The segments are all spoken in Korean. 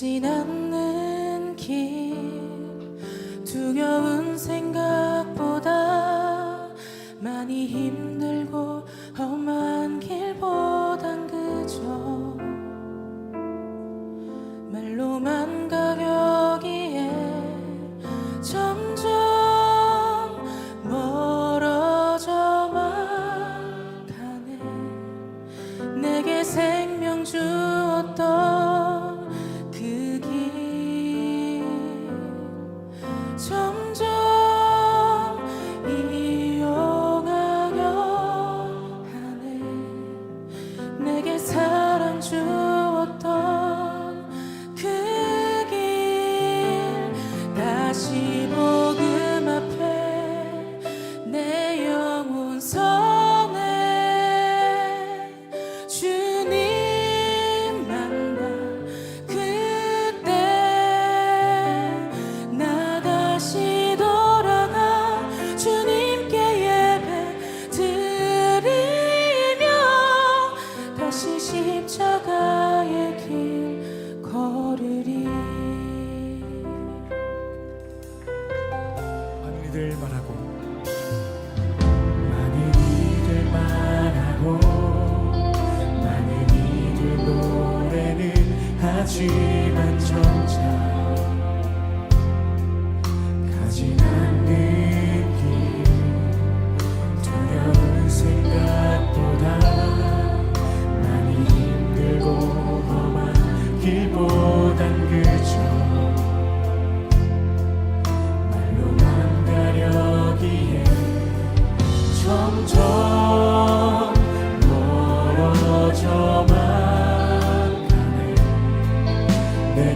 지나는 길. 두려운 생각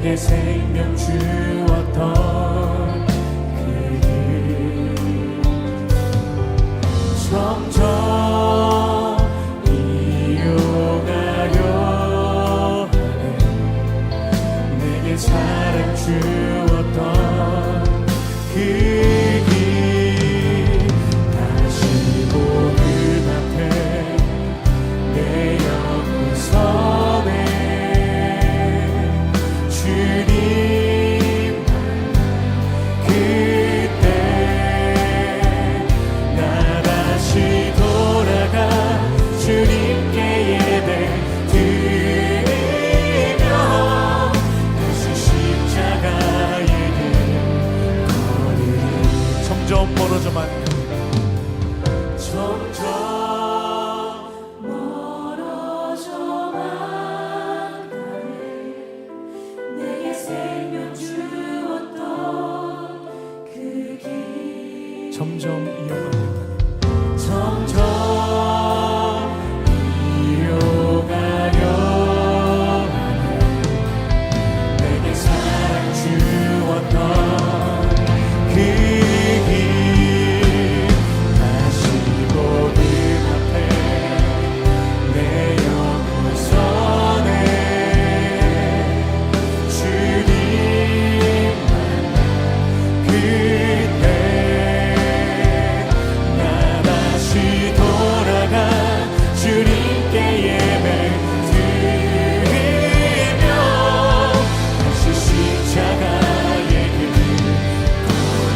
내게 생명 주었던 그길 점점 이용하려 하네 내게 사랑 주었던 그길 다시 보그 앞에 내 옆에서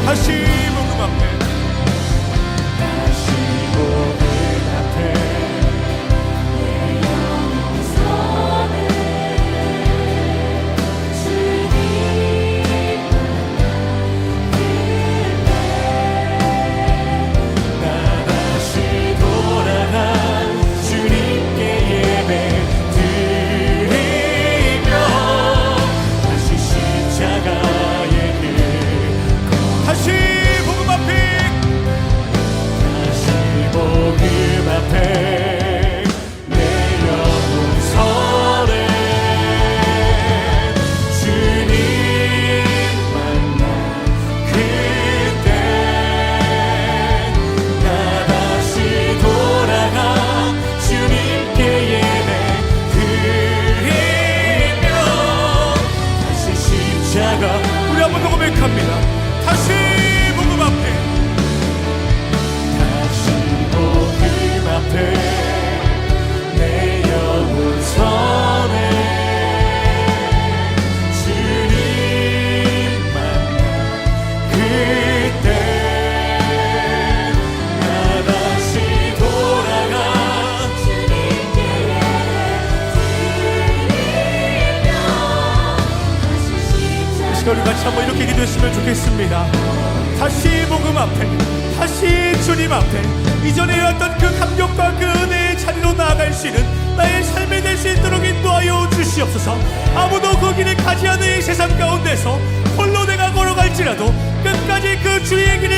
다시 복음 앞에. 같이 한번 이렇게 기도했으면 좋겠습니다. 다시 복음 앞에, 다시 주님 앞에, 이전에 어떤 그 감격과 그 은혜의 자리로 나아갈 수 있는 나의 삶이 될 수 있도록 인도하여 주시옵소서. 아무도 그 길을 가지 않은 이 세상 가운데서 홀로 내가 걸어갈지라도 끝까지 그 주의 길을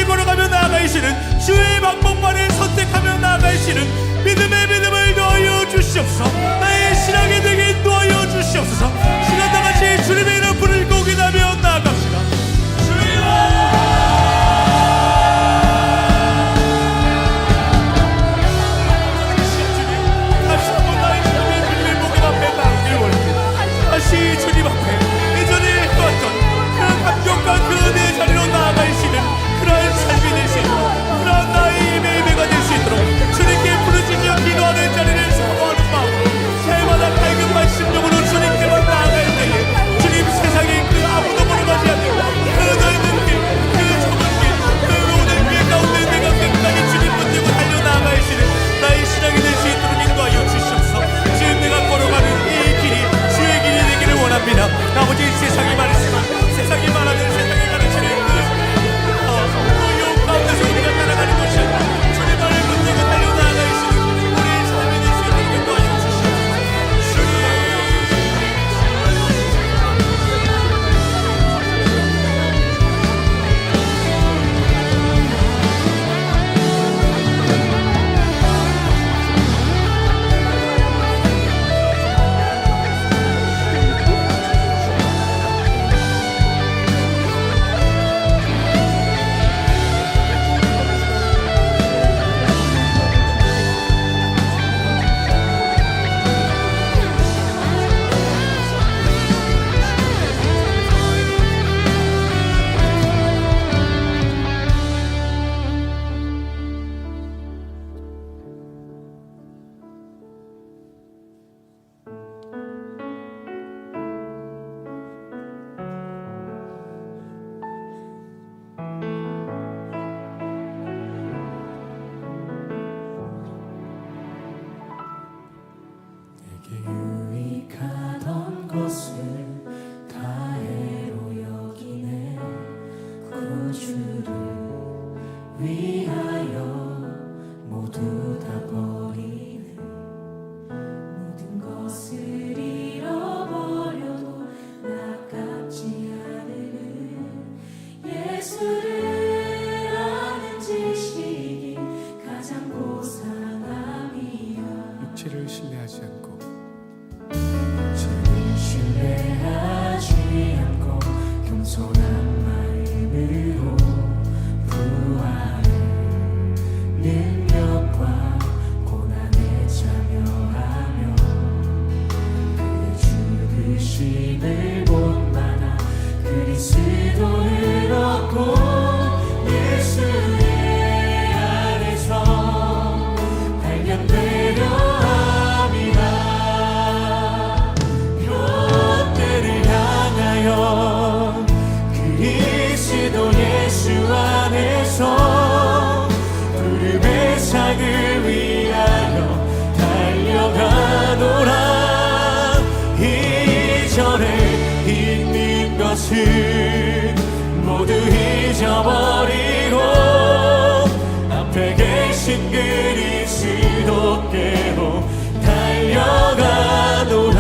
그리스도께로 달려가노라.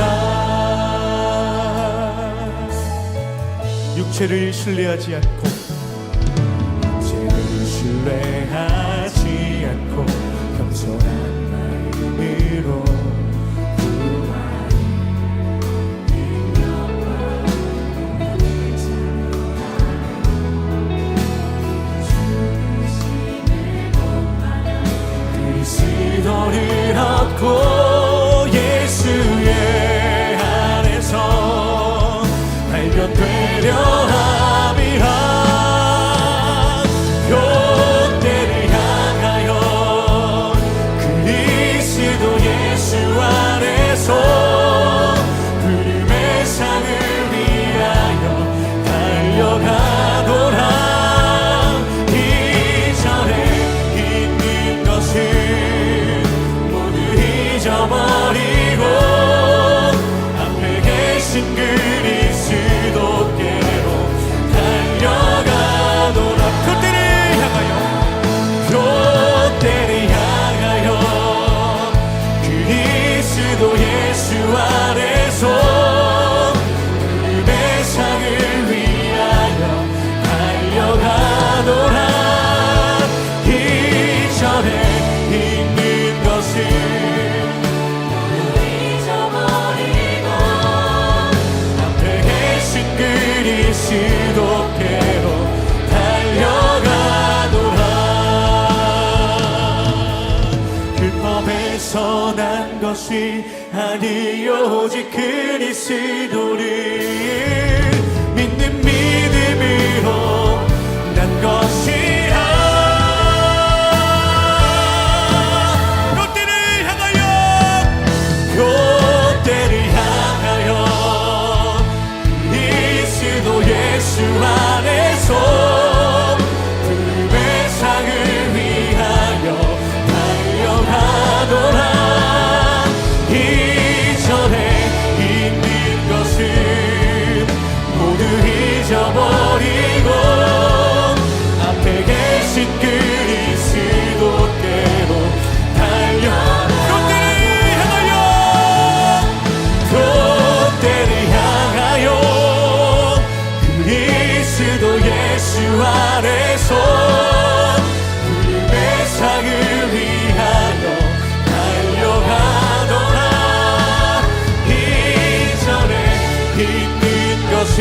육체를 신뢰하지 않고 너를 얻고. merecido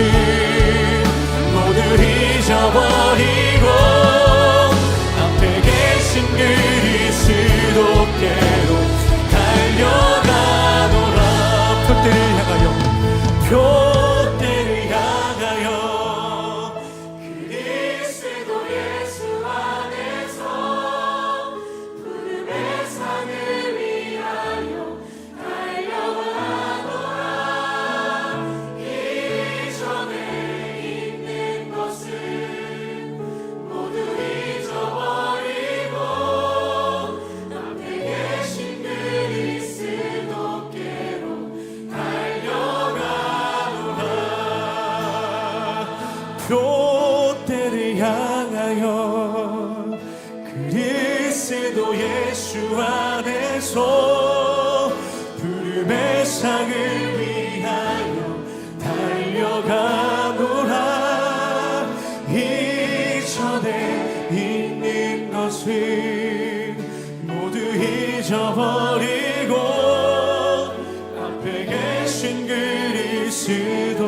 것 표대를 향하여 그리스도 예수 안에서 푸름의 상을 위하여 달려가노라. 이전에 있는 것은 모두 잊어버리고 앞에 계신 그리스도께로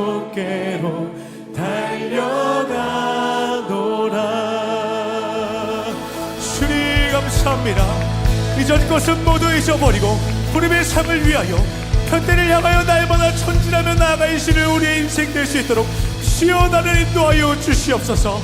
합니다. 이전 것은 모두 잊어버리고 푸름의 상을 위하여 편대를 향하여 날마다 천진하며 나아가시는 우리의 인생 될 수 있도록 시원하를 인도하여 주시옵소서